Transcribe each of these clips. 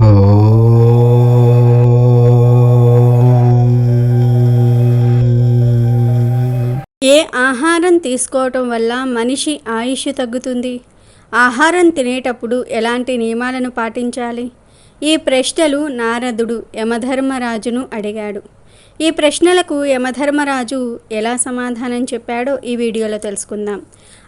ఏ ఆహారం తీసుకోవటం వల్ల మనిషి ఆయుష్ తగ్గుతుంది? ఆహారం తినేటప్పుడు ఎలాంటి నియమాలను పాటించాలి? ఈ ప్రశ్నలు నారదుడు యమధర్మరాజును అడిగాడు. ఈ ప్రశ్నలకు యమధర్మరాజు ఎలా సమాధానం చెప్పాడో ఈ వీడియోలో తెలుసుకుందాం.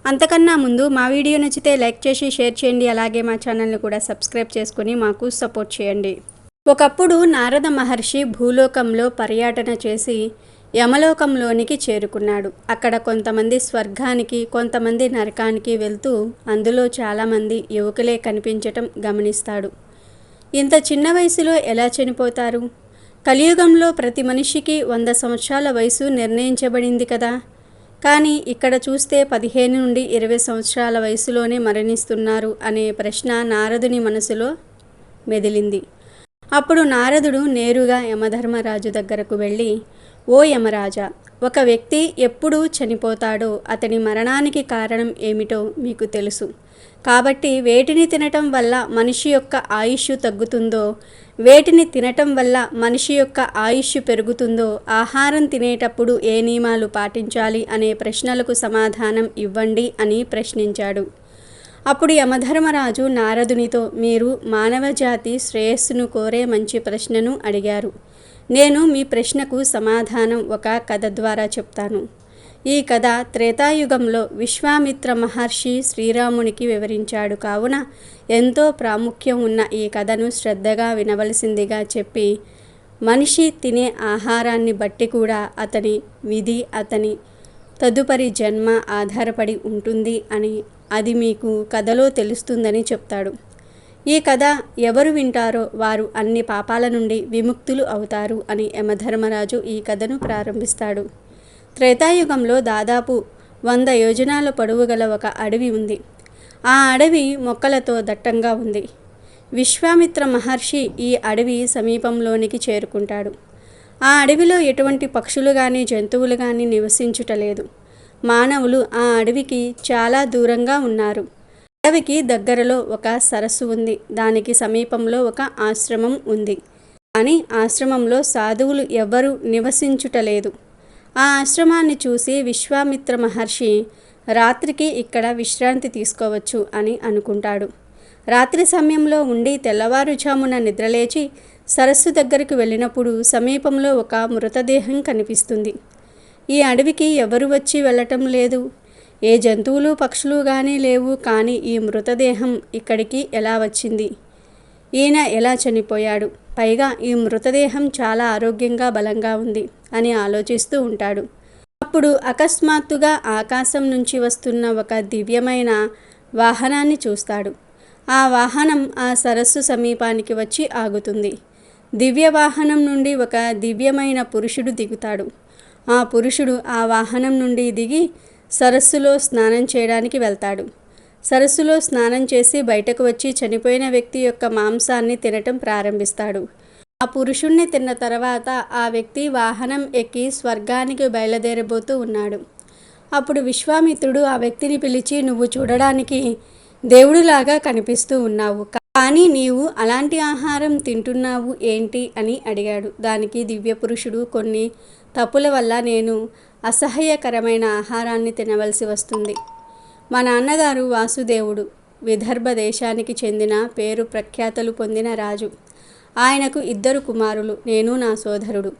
అంతకన్నా ముందు మా వీడియో నచ్చితే లైక్ చేసి షేర్ చేయండి. అలాగే మా ఛానల్ని కూడా సబ్స్క్రైబ్ చేసుకుని మాకు సపోర్ట్ చేయండి. ఒకప్పుడు నారద మహర్షి భూలోకంలో పర్యటన చేసి యమలోకంలోనికి చేరుకున్నాడు. అక్కడ కొంతమంది స్వర్గానికి కొంతమంది నరకానికి వెళ్తూ అందులో చాలామంది యువకులే కనిపించటం గమనిస్తాడు. ఇంత చిన్న వయసులో ఎలా చనిపోతారు? కలియుగంలో ప్రతి మనిషికి వంద సంవత్సరాల వయసు నిర్ణయించబడింది కదా. కానీ ఇక్కడ చూస్తే పదిహేను నుండి ఇరవై సంవత్సరాల వయసులోనే మరణిస్తున్నారు అనే ప్రశ్న నారదుని మనసులో మెదిలింది. అప్పుడు నారదుడు నేరుగా యమధర్మరాజు దగ్గరకు వెళ్ళి ఓ యమరాజా ఒక వ్యక్తి ఎప్పుడు చనిపోతాడో అతని మరణానికి కారణం ఏమిటో మీకు తెలుసు. కాబట్టి వేటిని తినటం వల్ల మనిషి యొక్క ఆయుష్ తగ్గుతుందో వేటిని తినటం వల్ల మనిషి యొక్క ఆయుష్ పెరుగుతుందో ఆహారం తినేటప్పుడు ఏ నియమాలు పాటించాలి అనే ప్రశ్నలకు సమాధానం ఇవ్వండి అని ప్రశ్నించాడు. అప్పుడు యమధర్మరాజు నారదునితో మీరు మానవజాతి శ్రేయస్సును కోరే మంచి ప్రశ్నను అడిగారు. నేను మీ ప్రశ్నకు సమాధానం ఒక కథ ద్వారా చెప్తాను. ఈ కథ త్రేతాయుగంలో విశ్వామిత్ర మహర్షి శ్రీరామునికి వివరించాడు. కావున ఎంతో ప్రాముఖ్యం ఉన్న ఈ కథను శ్రద్ధగా వినవలసిందిగా చెప్పి మనిషి తినే ఆహారాన్ని బట్టి కూడా అతని విధి అతని తదుపరి జన్మ ఆధారపడి ఉంటుంది అని అది మీకు కథలో తెలుస్తుందని చెప్తాడు. ఈ కథ ఎవరు వింటారో వారు అన్ని పాపాల నుండి విముక్తులు అవుతారు అని యమధర్మరాజు ఈ కథను ప్రారంభిస్తాడు. త్రేతాయుగంలో దాదాపు వంద యోజనాల పొడవు గల ఒక అడవి ఉంది. ఆ అడవి మొక్కలతో దట్టంగా ఉంది. విశ్వామిత్ర మహర్షి ఈ అడవి సమీపంలోనికి చేరుకుంటాడు. ఆ అడవిలో ఎటువంటి పక్షులు కానీ జంతువులు కానీ నివసించుటలేదు మానవులు ఆ అడవికి చాలా దూరంగా ఉన్నారు. అడవికి దగ్గరలో ఒక సరస్సు ఉంది. దానికి సమీపంలో ఒక ఆశ్రమం ఉంది. కానీ ఆశ్రమంలో సాధువులు ఎవ్వరూ నివసించుటలేదు ఆ ఆశ్రమాన్ని చూసి విశ్వామిత్ర మహర్షి రాత్రికి ఇక్కడ విశ్రాంతి తీసుకోవచ్చు అని అనుకుంటాడు. రాత్రి సమయంలో ఉండి తెల్లవారుజామున నిద్రలేచి సరస్సు దగ్గరకు వెళ్ళినప్పుడు సమీపంలో ఒక మృతదేహం కనిపిస్తుంది. ఈ అడవికి ఎవరు వచ్చి వెళ్ళటం లేదు. ఏ జంతువులు పక్షులు కానీ లేవు కానీ ఈ మృతదేహం ఇక్కడికి ఎలా వచ్చింది? ఈయన ఎలా చనిపోయాడు? పైగా ఈ మృతదేహం చాలా ఆరోగ్యంగా బలంగా ఉంది అని ఆలోచిస్తూ ఉంటాడు. అప్పుడు అకస్మాత్తుగా ఆకాశం నుంచి వస్తున్న ఒక దివ్యమైన వాహనాన్ని చూస్తాడు. ఆ వాహనం ఆ సరస్సు సమీపానికి వచ్చి ఆగుతుంది. దివ్య వాహనం నుండి ఒక దివ్యమైన పురుషుడు దిగుతాడు. ఆ పురుషుడు ఆ వాహనం నుండి దిగి సరస్సులో స్నానం చేయడానికి వెళ్తాడు. సరస్సులో స్నానం చేసి బయటకు వచ్చి చనిపోయిన వ్యక్తి యొక్క మాంసాన్ని తినటం ప్రారంభిస్తాడు. ఆ పురుషుణ్ణి తిన్న తర్వాత ఆ వ్యక్తి వాహనం ఎక్కి స్వర్గానికి బయలుదేరబోతూ ఉన్నాడు. అప్పుడు విశ్వామిత్రుడు ఆ వ్యక్తిని పిలిచి నువ్వు చూడడానికి దేవుడులాగా కనిపిస్తూ ఉన్నావు. కానీ నీవు అలాంటి ఆహారం తింటున్నావు ఏంటి? అని అడిగాడు. దానికి దివ్య పురుషుడు కొన్ని తప్పుల వల్ల నేను అసహ్యకరమైన ఆహారాన్ని తినవలసి వస్తుంది. మా నాన్నగారు వాసుదేవుడు విదర్భ దేశానికి చెందిన పేరు ప్రఖ్యాతలు పొందిన రాజు. ఆయనకు ఇద్దరు కుమారులు నేను నా సోదరుడు.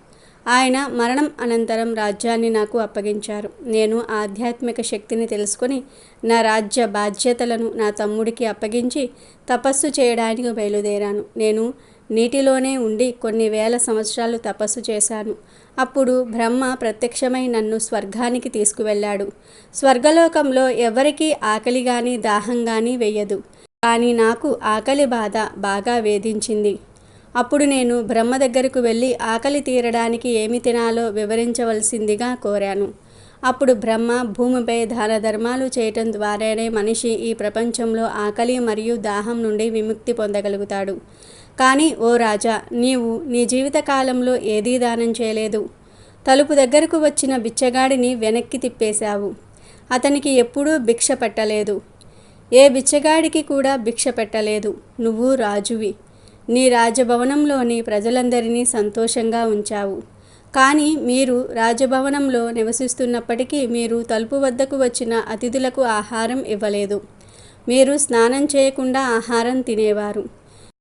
ఆయన మరణం అనంతరం రాజ్యాన్ని నాకు అప్పగించారు. నేను ఆధ్యాత్మిక శక్తిని తెలుసుకొని నా రాజ్య బాధ్యతలను నా తమ్ముడికి అప్పగించి తపస్సు చేయడానికి బయలుదేరాను. నేను నీటిలోనే ఉండి కొన్ని వేల సంవత్సరాలు తపస్సు చేశాను. అప్పుడు బ్రహ్మ ప్రత్యక్షమై నన్ను స్వర్గానికి తీసుకువెళ్ళాడు. స్వర్గలోకంలో ఎవరికీ ఆకలి కానీ దాహం గాని వెయ్యదు కానీ నాకు ఆకలి బాధ బాగా వేధించింది. అప్పుడు నేను బ్రహ్మ దగ్గరకు వెళ్ళి ఆకలి తీరడానికి ఏమి తినాలో వివరించవలసిందిగా కోరాను. అప్పుడు బ్రహ్మ భూమిపై దాన ధర్మాలు చేయటం ద్వారానే మనిషి ఈ ప్రపంచంలో ఆకలి మరియు దాహం నుండి విముక్తి పొందగలుగుతాడు. కానీ ఓ రాజా నీవు నీ జీవితకాలంలో ఏదీ దానం చేయలేదు. తలుపు దగ్గరకు వచ్చిన బిచ్చగాడిని వెనక్కి తిప్పేశావు. అతనికి ఎప్పుడూ భిక్ష పెట్టలేదు. ఏ బిచ్చగాడికి కూడా భిక్ష పెట్టలేదు. నువ్వు రాజువి. నీ రాజభవనంలోని ప్రజలందరినీ సంతోషంగా ఉంచావు. కానీ మీరు రాజభవనంలో నివసిస్తున్నప్పటికీ మీరు తలుపు వద్దకు వచ్చిన అతిథులకు ఆహారం ఇవ్వలేదు. మీరు స్నానం చేయకుండా ఆహారం తినేవారు.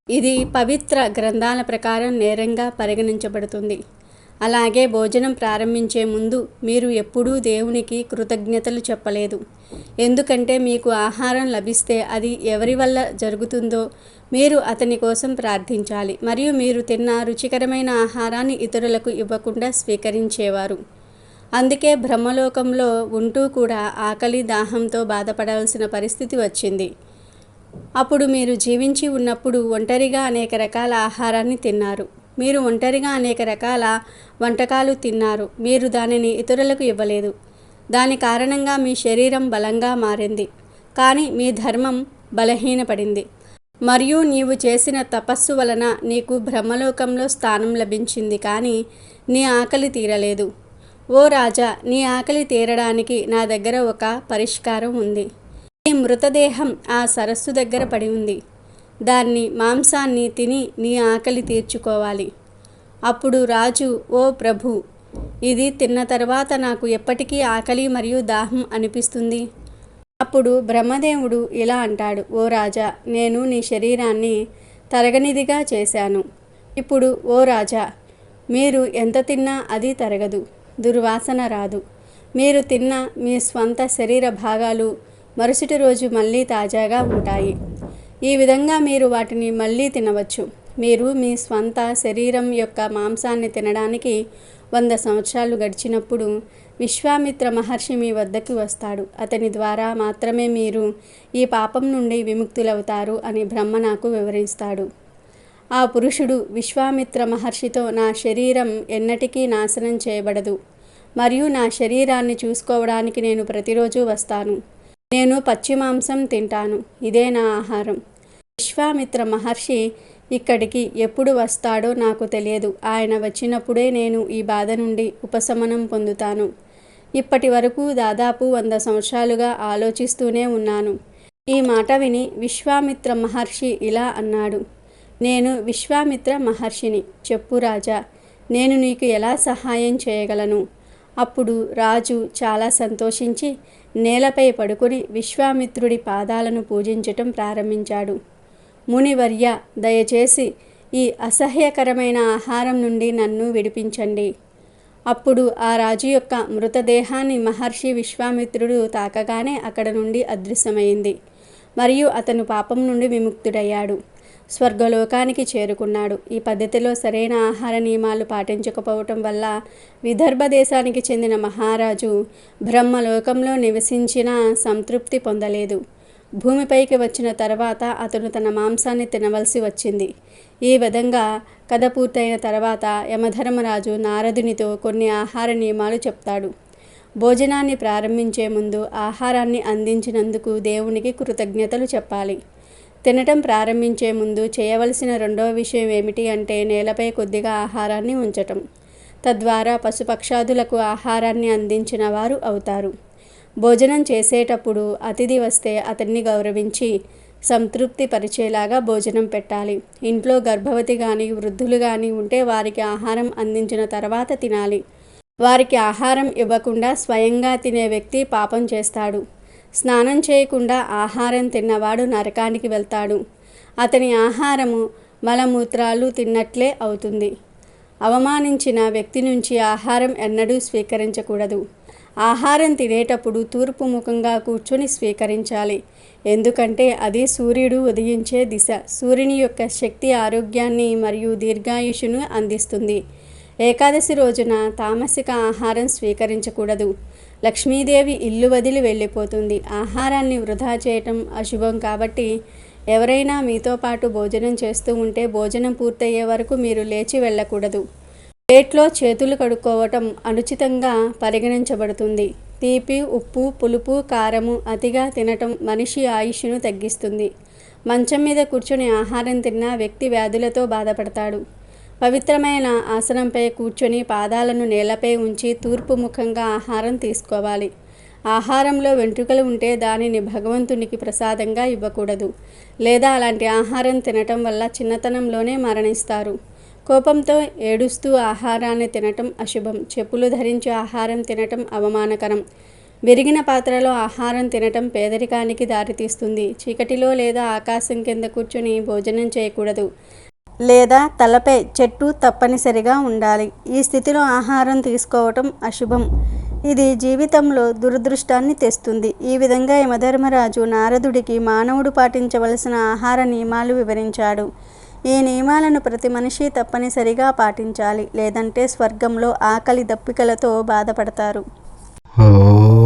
ఇది పవిత్ర గ్రంథాల ప్రకారం నేరంగా పరిగణించబడుతుంది. అలాగే భోజనం ప్రారంభించే ముందు మీరు ఎప్పుడూ దేవునికి కృతజ్ఞతలు చెప్పలేదు. ఎందుకంటే మీకు ఆహారం లభిస్తే అది ఎవరి వల్ల జరుగుతుందో మీరు అతని కోసం ప్రార్థించాలి. మరియు మీరు తిన్న రుచికరమైన ఆహారాన్ని ఇతరులకు ఇవ్వకుండా స్వీకరించేవారు. అందుకే బ్రహ్మలోకంలో ఉంటూ కూడా ఆకలి దాహంతో బాధపడాల్సిన పరిస్థితి వచ్చింది. అప్పుడు మీరు జీవించి ఉన్నప్పుడు ఒంటరిగా అనేక రకాల ఆహారాన్ని తిన్నారు. మీరు ఒంటరిగా అనేక రకాల వంటకాలు తిన్నారు మీరు దానిని ఇతరులకు ఇవ్వలేదు. దాని కారణంగా మీ శరీరం బలంగా మారింది కానీ మీ ధర్మం బలహీనపడింది. మరియు నీవు చేసిన తపస్సు వలన నీకు బ్రహ్మలోకంలో స్థానం లభించింది కానీ నీ ఆకలి తీరలేదు. ఓ రాజా నీ ఆకలి తీరడానికి నా దగ్గర ఒక పరిష్కారం ఉంది. నీ మృతదేహం ఆ సరస్సు దగ్గర పడి ఉంది. దాన్ని మాంసాన్ని తిని నీ ఆకలి తీర్చుకోవాలి. అప్పుడు రాజు ఓ ప్రభు ఇది తిన్న తర్వాత నాకు ఎప్పటికీ ఆకలి మరియు దాహం అనిపిస్తుంది. అప్పుడు బ్రహ్మదేవుడు ఇలా అంటాడు ఓ రాజా నేను నీ శరీరాన్ని తరగనిదిగా చేశాను. ఇప్పుడు ఓ రాజా మీరు ఎంత తిన్నా అది తరగదు దుర్వాసన రాదు. మీరు తిన్న మీ స్వంత శరీర భాగాలు మరుసటి రోజు మళ్ళీ తాజాగా ఉంటాయి. ఈ విధంగా మీరు వాటిని మళ్ళీ తినవచ్చు. మీరు మీ స్వంత శరీరం యొక్క మాంసాన్ని తినడానికి వంద సంవత్సరాలు గడిచినప్పుడు విశ్వామిత్ర మహర్షి మీ వద్దకు వస్తాడు. అతని ద్వారా మాత్రమే మీరు ఈ పాపం నుండి విముక్తులవుతారు అని బ్రహ్మ నాకు వివరిస్తాడు. ఆ పురుషుడు విశ్వామిత్ర మహర్షితో నా శరీరం ఎన్నటికీ నాశనం చేయబడదు. మరియు నా శరీరాన్ని చూసుకోవడానికి నేను ప్రతిరోజు వస్తాను. నేను పచ్చి మాంసం తింటాను. ఇదే నా ఆహారం. విశ్వామిత్ర మహర్షి ఇక్కడికి ఎప్పుడు వస్తాడో నాకు తెలియదు. ఆయన వచ్చినప్పుడే నేను ఈ బాధ నుండి ఉపశమనం పొందుతాను. ఇప్పటి వరకు దాదాపు వంద సంవత్సరాలుగా ఆలోచిస్తూనే ఉన్నాను. ఈ మాట విని విశ్వామిత్ర మహర్షి ఇలా అన్నాడు. నేను విశ్వామిత్ర మహర్షిని. చెప్పు రాజా నేను నీకు ఎలా సహాయం చేయగలను? అప్పుడు రాజు చాలా సంతోషించి నేలపై పడుకొని విశ్వామిత్రుడి పాదాలను పూజించటం ప్రారంభించాడు. మునివర్య దయచేసి ఈ అసహ్యకరమైన ఆహారం నుండి నన్ను విడిపించండి. అప్పుడు ఆ రాజు యొక్క మృతదేహాన్ని మహర్షి విశ్వామిత్రుడు తాకగానే అక్కడ నుండి అదృశ్యమైంది. మరియు అతను పాపం నుండి విముక్తుడయ్యాడు. స్వర్గలోకానికి చేరుకున్నాడు. ఈ పద్ధతిలో సరైన ఆహార నియమాలు పాటించకపోవటం వల్ల విదర్భ దేశానికి చెందిన మహారాజు బ్రహ్మలోకంలో నివసించిన సంతృప్తి పొందలేదు. భూమిపైకి వచ్చిన తర్వాత అతను తన మాంసాన్ని తినవలసి వచ్చింది. ఈ విధంగా కథ పూర్తయిన తర్వాత యమధర్మరాజు నారదునితో కొన్ని ఆహార నియమాలు చెప్తాడు. భోజనాన్ని ప్రారంభించే ముందు ఆహారాన్ని అందించినందుకు దేవునికి కృతజ్ఞతలు చెప్పాలి. తినటం ప్రారంభించే ముందు చేయవలసిన రెండవ విషయం ఏమిటి అంటే నేలపై కొద్దిగా ఆహారాన్ని ఉంచటం. తద్వారా పశుపక్షాదులకు ఆహారాన్ని అందించిన వారు అవుతారు. భోజనం చేసేటప్పుడు అతిథి వస్తే అతన్ని గౌరవించి సంతృప్తి పరిచేలాగా భోజనం పెట్టాలి. ఇంట్లో గర్భవతి కానీ వృద్ధులు కానీ ఉంటే వారికి ఆహారం అందించిన తర్వాత తినాలి. వారికి ఆహారం ఇవ్వకుండా స్వయంగా తినే వ్యక్తి పాపం చేస్తాడు. స్నానం చేయకుండా ఆహారం తిన్నవాడు నరకానికి వెళ్తాడు. అతని ఆహారము మలమూత్రాలు తిన్నట్లే అవుతుంది. అవమానించిన వ్యక్తి నుంచి ఆహారం ఎన్నడూ స్వీకరించకూడదు. ఆహారం తినేటప్పుడు తూర్పు ముఖంగా కూర్చొని స్వీకరించాలి. ఎందుకంటే అది సూర్యుడు ఉదయించే దిశ. సూర్యుని యొక్క శక్తి ఆరోగ్యాన్ని మరియు దీర్ఘాయుషును అందిస్తుంది. ఏకాదశి రోజున తామసిక ఆహారం స్వీకరించకూడదు. లక్ష్మీదేవి ఇల్లు వదిలి వెళ్ళిపోతుంది. ఆహారాన్ని వృధా చేయటం అశుభం కాబట్టి ఎవరైనా మీతో పాటు భోజనం చేస్తూ ఉంటే భోజనం పూర్తయ్యే వరకు మీరు లేచి వెళ్ళకూడదు. ప్లేట్లో చేతులు కడుక్కోవటం అనుచితంగా పరిగణించబడుతుంది. తీపి ఉప్పు పులుపు కారము అతిగా తినటం మనిషి ఆయుష్ను తగ్గిస్తుంది. మంచం మీద కూర్చొని ఆహారం తిన్న వ్యక్తి వ్యాధులతో బాధపడతాడు. పవిత్రమైన ఆసనంపై కూర్చొని పాదాలను నేలపై ఉంచి తూర్పు ముఖంగా ఆహారం తీసుకోవాలి. ఆహారంలో వెంట్రుకలు ఉంటే దానిని భగవంతునికి ప్రసాదంగా ఇవ్వకూడదు. లేదా అలాంటి ఆహారం తినటం వల్ల చిన్నతనంలోనే మరణిస్తారు. కోపంతో ఏడుస్తూ ఆహారాన్ని తినటం అశుభం. చెప్పులు ధరించి ఆహారం తినటం అవమానకరం. విరిగిన పాత్రలో ఆహారం తినటం పేదరికానికి దారితీస్తుంది. చీకటిలో లేదా ఆకాశం కింద కూర్చొని భోజనం చేయకూడదు. లేదా తలపై చెట్టు తప్పనిసరిగా ఉండాలి. ఈ స్థితిలో ఆహారం తీసుకోవటం అశుభం. ఇది జీవితంలో దురదృష్టాన్ని తెస్తుంది. ఈ విధంగా యమధర్మరాజు నారదుడికి మానవుడు పాటించవలసిన ఆహార నియమాలు వివరించాడు. ఈ నియమాలను ప్రతి మనిషి తప్పనిసరిగా పాటించాలి. లేదంటే స్వర్గంలో ఆకలి దప్పికలతో బాధపడతారు. ఓ